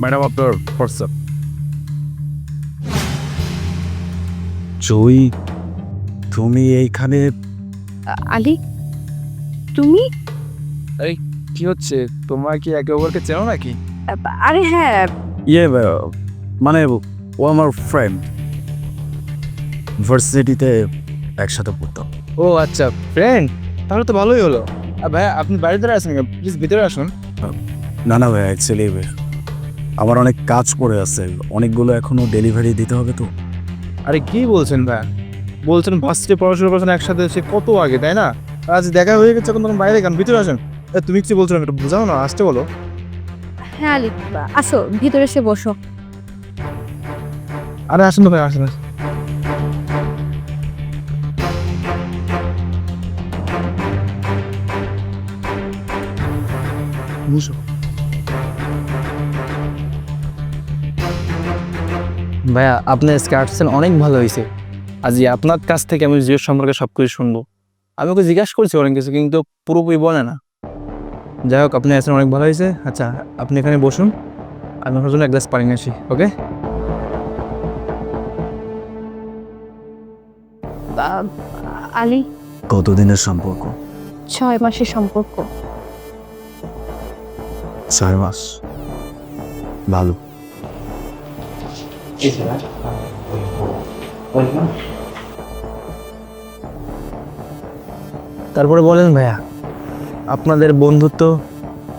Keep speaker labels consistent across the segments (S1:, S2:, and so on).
S1: Madam আপনার WhatsApp.
S2: জয়ী তুমি এইখানে
S3: আলি তুমি?
S1: এই কি হচ্ছে? তোমার কি একে অপরকে চেনো নাকি?
S3: আরে হ্যাঁ।
S2: ইয়ে মানে ও আমার ফ্রেন্ড ইউনিভার্সিটিতে একসাথে পড়তাম।
S1: ও আচ্ছা ফ্রেন্ড তাহলে তো ভালোই হলো। ভাই আপনি বাড়িতে আসেন প্লিজ ভিতরে আসুন।
S2: না না ভাই অ্যাকচুয়ালি আমার অনেক কাজ পড়ে আছে। অনেকগুলো এখনও ডেলিভারি দিতে হবে তো।
S1: আরে কি বলছেন ভাই? বলছেন ভার্সিটি পড়াশোনা করছেন একসাথে সে কত আগে তাই না? আজ দেখা হয়ে গেছে এখন তখন বাইরে গান ভিতরে আসেন। এ, তুমি কিছু বলছো না একটু বোঝাও না আসতে বলো।
S3: হ্যাঁ আলি আসো ভিতরে এসে বসো।
S1: আরে আসেন তো ভাই আসেন আসেন। বসো।
S4: ভাইয়া আপনার আসছেন অনেক ভালো হয়েছে। আজ আপনার কাছ থেকে আমি জিও সম্পর্কে সব কিছু শুনব। আমি ওকে জিজ্ঞাসা করছি অনেক কিছু কিন্তু পুরোপুরি বলে না। যাই হোক আপনি আসছেন অনেক ভালো হয়েছে। আচ্ছা আপনি এখানে বসুন। আমি আপনার জন্য এক গ্লাস পানি আসি ওকে?
S3: আলি?
S2: কতদিনের সম্পর্ক?
S3: ছয় মাসের সম্পর্ক।
S2: ছয় মাস। ভালো।
S4: তারপরে বলেন ভাইয়া আপনাদের বন্ধুত্ব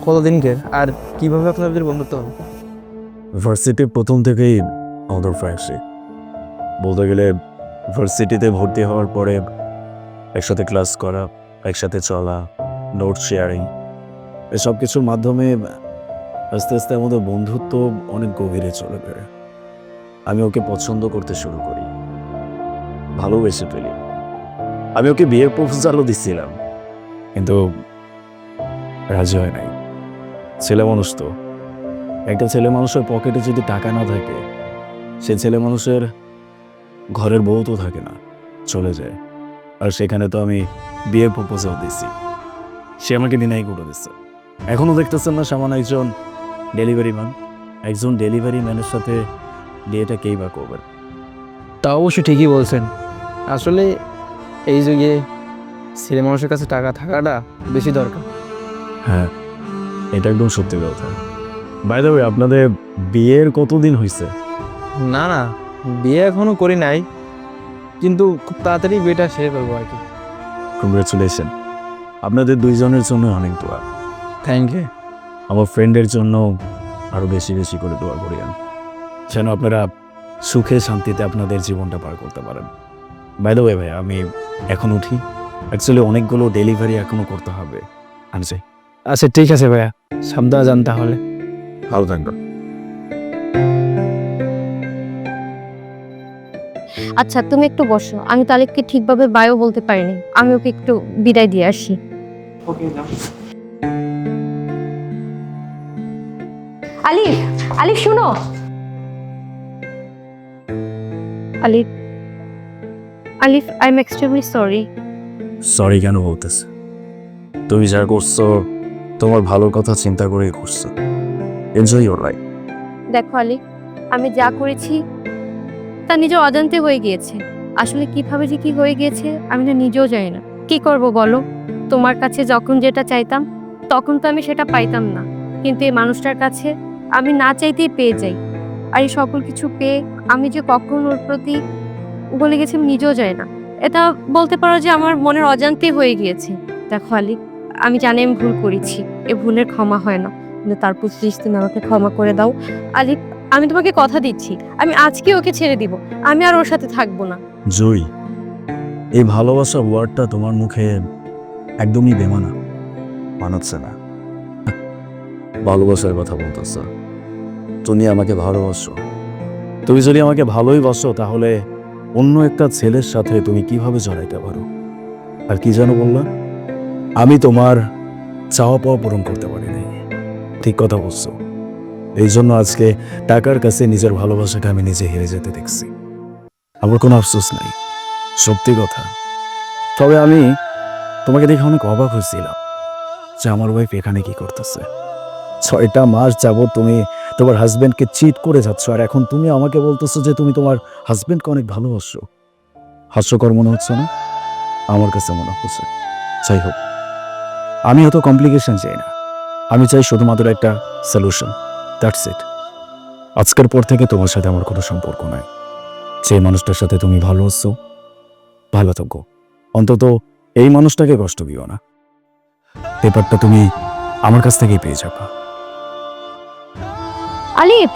S4: কতদিনকের আর কীভাবে আপনাদের বন্ধুত্ব হলো?
S2: ভার্সিটির প্রথম থেকেই আমাদের ফ্রেন্ডশিপ বলতে গেলে ভার্সিটিতে ভর্তি হওয়ার পরে একসাথে ক্লাস করা একসাথে চলা নোট শেয়ারিং এসব কিছুর মাধ্যমে আস্তে আস্তে আমাদের বন্ধুত্ব অনেক গভীরে চলে গেলে আমি ওকে পছন্দ করতে শুরু করি। ভালোবেসে ফেলি। আমি ওকে বিয়ের প্রপোজালও দিচ্ছিলাম কিন্তু রাজি হয় নাই। ছেলে মানুষ তো। একটা ছেলে মানুষের পকেটে যদি টাকা না থাকে, সে ছেলে মানুষের ঘরের বউ তো থাকে না, চলে যায়। আর সেখানে তো আমি বিয়ে প্রপোজাল দিছি। সে আমাকে ডিনাই করে দিচ্ছে এখনও দেখতেছেন না সামান একজন ডেলিভারি ম্যান একজন ডেলিভারি ম্যানের সাথে বিয়েটা কেই বা করবেন
S4: তা অবশ্যই ঠিকই বলছেন। আসলে এই যুগে ছেলে মানুষের কাছে টাকা থাকাটা বেশি দরকার।
S2: হ্যাঁ এটা একদম সত্যি কথা। বাই দ্য ওয়ে আপনাদের বিয়ের কতদিন হয়েছে
S4: না না বিয়ে এখনও করি নাই কিন্তু খুব তাড়াতাড়ি বিয়েটা সেরে ফেলব আর কি।
S2: কংগ্রেচুলেশন আপনাদের দুইজনের জন্য অনেক দোয়া।
S4: থ্যাংক ইউ
S2: আমার ফ্রেন্ডের জন্য আরও বেশি বেশি করে দোয়া করিয়েন যেন আপনারা সুখে শান্তিতে আপনাদের জীবনটা পার করতে পারেন। বাই দ্য ওয়ে ভাই আমি এখন উঠি। অ্যাকচুয়ালি অনেকগুলো ডেলিভারি এখনও করতে হবে। আনছে।
S4: আচ্ছা ঠিক আছে ভাইয়া। সাবধানে যান তাহলে।
S2: ভালো থাকবেন
S3: আচ্ছা তুমি একটু বসো। আমি তো আলিফকে ঠিকভাবে বায়ও বলতে পারিনি। আমি ওকে একটু বিদায় দিয়ে আসি। আলিফ আলিফ শুনো। Alif Alif I am extremely sorry
S2: sorry কেন বলতেছে? তুমি যা করছ তোমার ভালোর কথা চিন্তা করেই করছ। এনজয় ইউর লাইফ
S3: দেখো আলিফ আমি যা করেছি তা নিজের অজান্তে হয়ে গিয়েছে। আসলে কীভাবে যে কি হয়ে গিয়েছে আমি না নিজেও জানি না। কি করব বলো? তোমার কাছে যখন যেটা চাইতাম তখন তো আমি সেটা পাইতাম না। কিন্তু এই মানুষটার কাছে আমি না চাইতেই পেয়ে যাই। আর এই সকল কিছু পেয়ে আমি যে কখন ওর প্রতি বলে গেছি আমি নিজেও জানি না। এটা বলতে পারো যে আমার মনের অজান্তে হয়ে গিয়েছে। দেখো আলিফ আমি জানি আমি ভুল করেছি এ ভুলের ক্ষমা হয় না। কিন্তু তারপর প্লিজ তুমি আমাকে ক্ষমা করে দাও। আলিফ আমি তোমাকে কথা দিচ্ছি আমি আজকে ওকে ছেড়ে দিব আমি আর ওর সাথে থাকব না।
S2: জয়ী এই ভালোবাসা ওয়ার্ডটা তোমার মুখে একদমই বেমানা। মানাচ্ছে না। ভালোবাসার কথা বলতেছ। তুমি আমাকে ভালোবাসো। তুমি যদি আমাকে ভালোই বাসো, তাহলে অন্য একটা ছেলের সাথে তুমি কীভাবে জড়াইতে পারো? আর কি যেন বললা? আমি তোমার চাওয়া পাওয়া পূরণ করতে পারি নাই ঠিক কথা বলছো। এই জন্য আজকে টাকার কাছে নিজের ভালোবাসাকে আমি নিজে হেরে যেতে দেখছি। আমার কোনো আফসোস নাই। সত্যি কথা। তবে আমি তোমাকে দেখে অনেক অবাক হয়েছিলাম যে আমার ওয়াইফ এখানে কি করতেছে। ছয়টা মাস যাবত তুমি তোমার হাজবেন্ডকে চিট করে যাচ্ছ, আর এখন তুমি আমাকে বলতেছো যে তুমি তোমার হাজবেন্ডকে অনেক ভালোবাসো। হাস্যকর মনে হচ্ছে না? আমার কাছে মনে হচ্ছে। যাই হোক, আমি অত কমপ্লিকেশন চাই না। আমি চাই শুধুমাত্র একটা সলিউশন দ্যাটস ইট আজকের পর থেকে তোমার সাথে আমার কোনো সম্পর্ক নাই। যে মানুষটার সাথে তুমি ভালো হচ্ছো ভালো থাকো। অন্তত এই মানুষটাকে কষ্ট দিও না। পেপারটা তুমি আমার কাছ থেকেই পেয়ে যাবা।
S3: আলিফ